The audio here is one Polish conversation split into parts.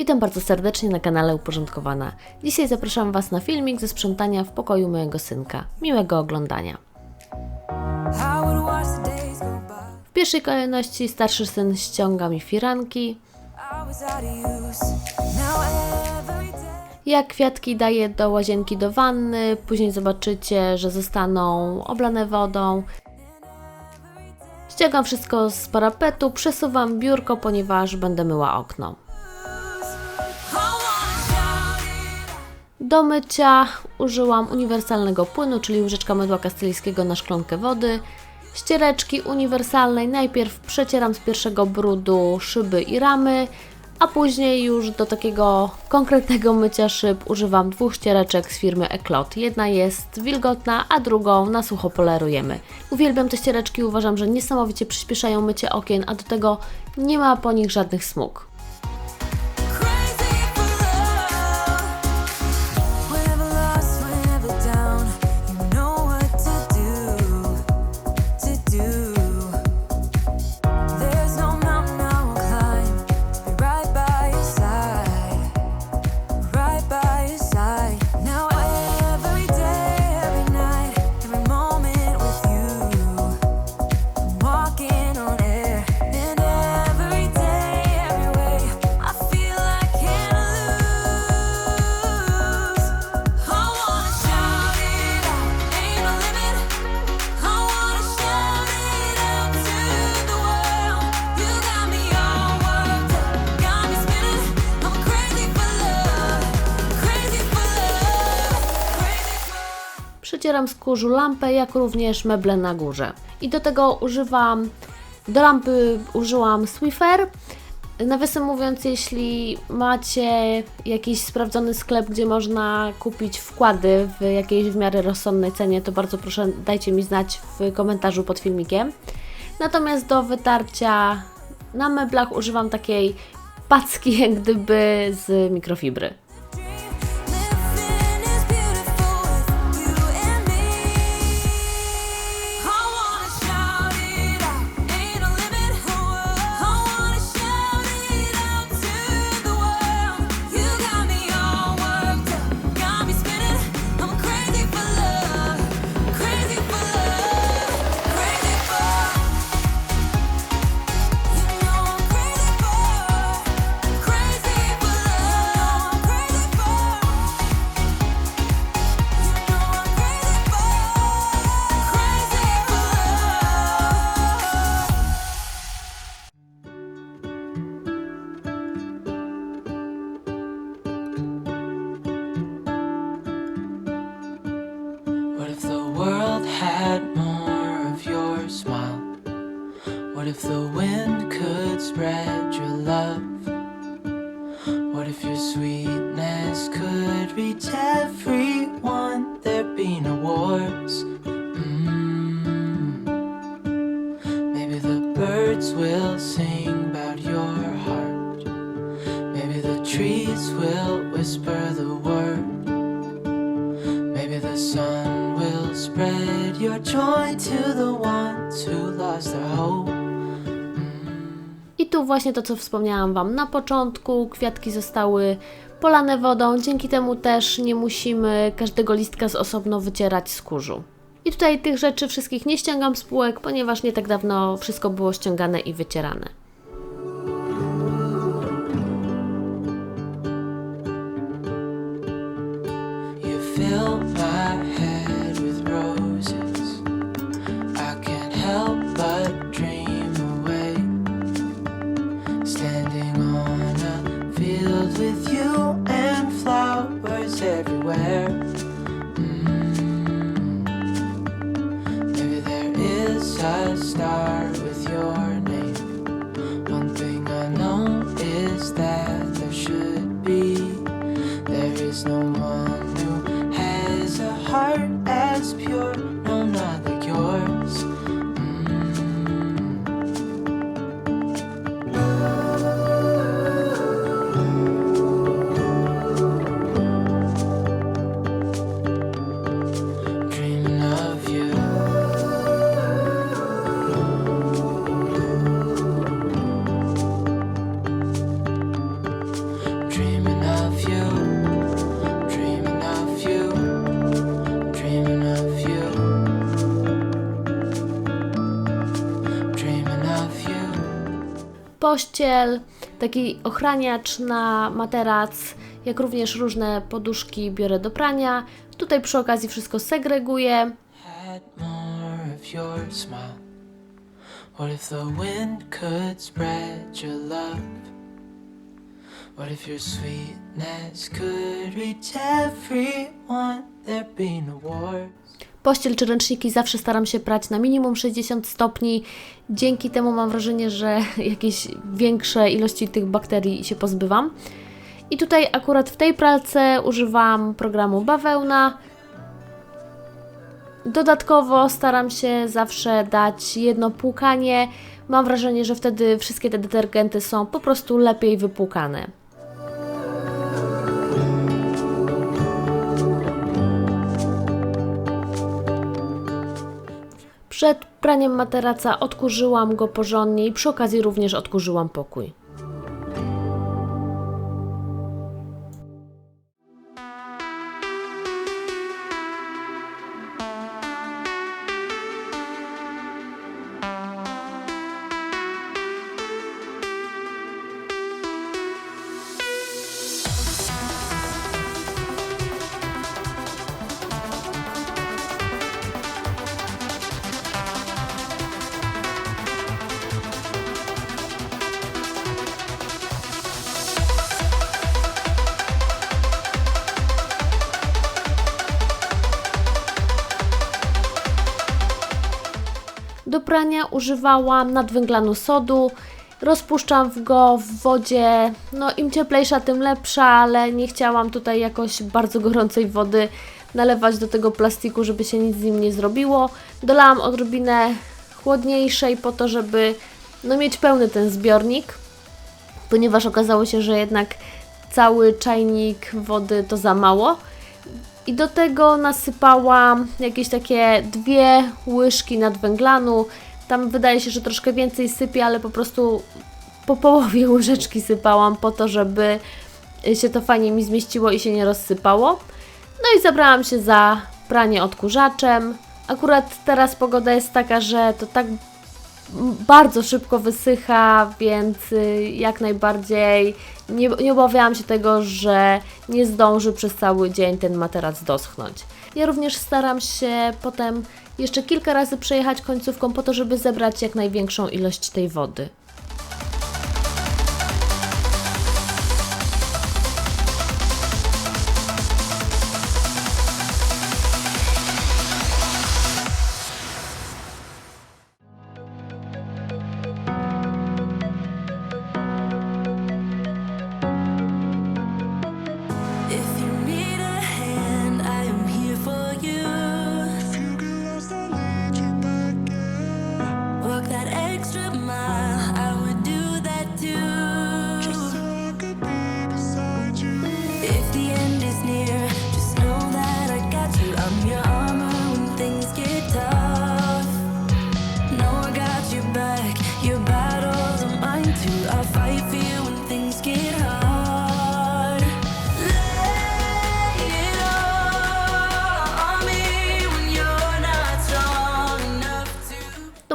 Witam bardzo serdecznie na kanale Uporządkowana. Dzisiaj zapraszam Was na filmik ze sprzątania w pokoju mojego synka. Miłego oglądania. W pierwszej kolejności starszy syn ściąga mi firanki. Ja kwiatki daję do łazienki do wanny, później zobaczycie, że zostaną oblane wodą. Ściągam wszystko z parapetu, przesuwam biurko, ponieważ będę myła okno. Do mycia użyłam uniwersalnego płynu, czyli łyżeczka mydła kastylijskiego na szklankę wody. Ściereczki uniwersalnej najpierw przecieram z pierwszego brudu szyby i ramy, a później już do takiego konkretnego mycia szyb używam dwóch ściereczek z firmy Eclot. Jedna jest wilgotna, a drugą na sucho polerujemy. Uwielbiam te ściereczki, uważam, że niesamowicie przyspieszają mycie okien, a do tego nie ma po nich żadnych smug. Przecieram z kurzu lampę, jak również meble na górze. I do tego używam, do lampy użyłam Swiffer. Nawiasem mówiąc, jeśli macie jakiś sprawdzony sklep, gdzie można kupić wkłady w jakiejś w miarę rozsądnej cenie, to bardzo proszę dajcie mi znać w komentarzu pod filmikiem. Natomiast do wytarcia na meblach używam takiej packi, jak gdyby z mikrofibry. Birds will sing about your heart. Maybe the trees will whisper the word. Maybe the sun will spread your joy to the ones who lost their hope. I tu właśnie to, co wspomniałam Wam na początku, kwiatki zostały polane wodą, dzięki temu też nie musimy każdego listka z osobno wycierać z kurzu. I tutaj tych rzeczy wszystkich nie ściągam z półek, ponieważ nie tak dawno wszystko było ściągane i wycierane. There is a star with your pościel, taki ochraniacz na materac, jak również różne poduszki biorę do prania. Tutaj przy okazji wszystko segreguję. What if your sweetness could reach everyone? There'd be no wars. Pościel czy ręczniki zawsze staram się prać na minimum 60 stopni. Dzięki temu mam wrażenie, że jakieś większe ilości tych bakterii się pozbywam. I tutaj akurat w tej pralce używam programu bawełna. Dodatkowo staram się zawsze dać jedno płukanie. Mam wrażenie, że wtedy wszystkie te detergenty są po prostu lepiej wypłukane. Przed praniem materaca odkurzyłam go porządnie i przy okazji również odkurzyłam pokój. Do prania używałam nadwęglanu sodu. Rozpuszczam go w wodzie. No im cieplejsza, tym lepsza, ale nie chciałam tutaj jakoś bardzo gorącej wody nalewać do tego plastiku, żeby się nic z nim nie zrobiło. Dolałam odrobinę chłodniejszej po to, żeby no, mieć pełny ten zbiornik, ponieważ okazało się, że jednak cały czajnik wody to za mało. I do tego nasypałam jakieś takie dwie łyżki nadwęglanu. Tam wydaje się, że troszkę więcej sypie, ale po prostu po połowie łyżeczki sypałam po to, żeby się to fajnie mi zmieściło i się nie rozsypało. No i zabrałam się za pranie odkurzaczem. Akurat teraz pogoda jest taka, że to tak bardzo szybko wysycha, więc y, jak najbardziej nie, nie obawiałam się tego, że nie zdąży przez cały dzień ten materac doschnąć. Ja również staram się potem jeszcze kilka razy przejechać końcówką po to, żeby zebrać jak największą ilość tej wody.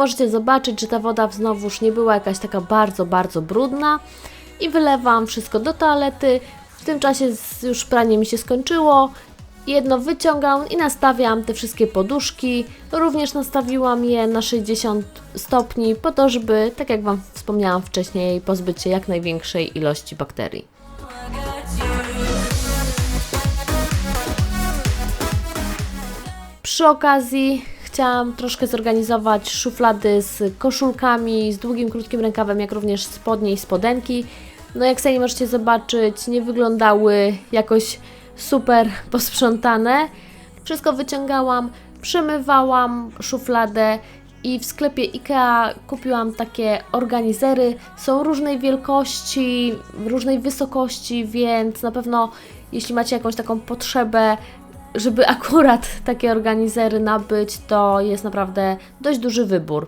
Możecie zobaczyć, że ta woda znowuż nie była jakaś taka bardzo, bardzo brudna. I wylewam wszystko do toalety. W tym czasie już pranie mi się skończyło. Jedno wyciągam i nastawiam te wszystkie poduszki. Również nastawiłam je na 60 stopni po to, żeby, tak jak Wam wspomniałam wcześniej, pozbyć się jak największej ilości bakterii. Przy okazji chciałam troszkę zorganizować szuflady z koszulkami, z długim, krótkim rękawem, jak również spodnie i spodenki. No jak sami możecie zobaczyć, nie wyglądały jakoś super posprzątane. Wszystko wyciągałam, przemywałam szufladę i w sklepie IKEA kupiłam takie organizery. Są różnej wielkości, różnej wysokości, więc na pewno jeśli macie jakąś taką potrzebę, żeby akurat takie organizery nabyć, to jest naprawdę dość duży wybór.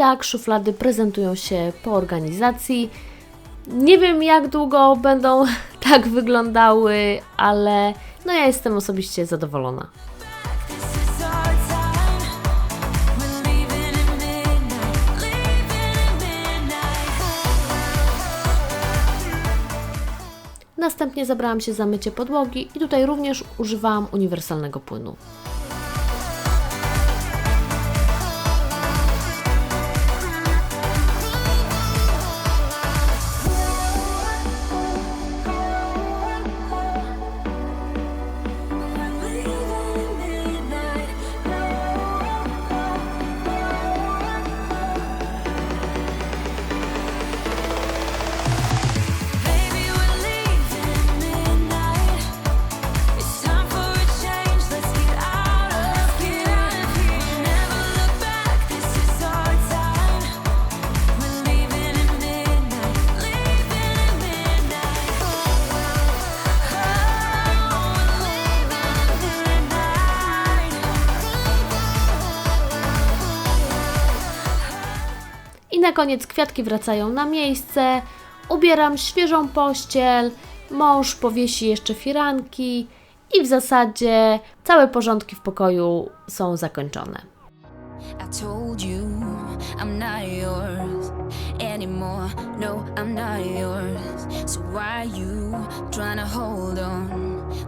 Tak szuflady prezentują się po organizacji. Nie wiem, jak długo będą tak wyglądały, ale no ja jestem osobiście zadowolona. Następnie zabrałam się za mycie podłogi i tutaj również używałam uniwersalnego płynu. Na koniec kwiatki wracają na miejsce. Ubieram świeżą pościel. Mąż powiesi jeszcze firanki. I w zasadzie całe porządki w pokoju są zakończone.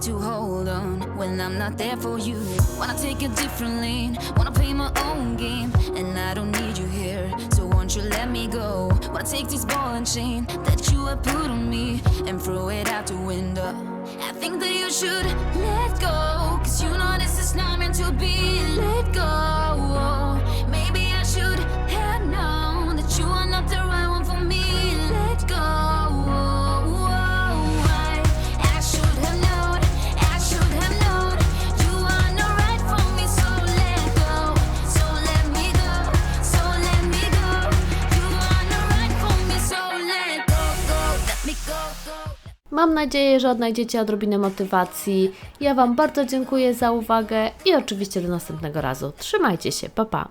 To hold on when I'm not there for you? Wanna take a different lane, wanna play my own game, and I don't need you here. So won't you let me go? Wanna take this ball and chain that you have put on me and throw it out the window. I think that you should let go, cause you know this is not meant to be. Let go. Mam nadzieję, że odnajdziecie odrobinę motywacji. Ja Wam bardzo dziękuję za uwagę i oczywiście do następnego razu. Trzymajcie się, pa pa!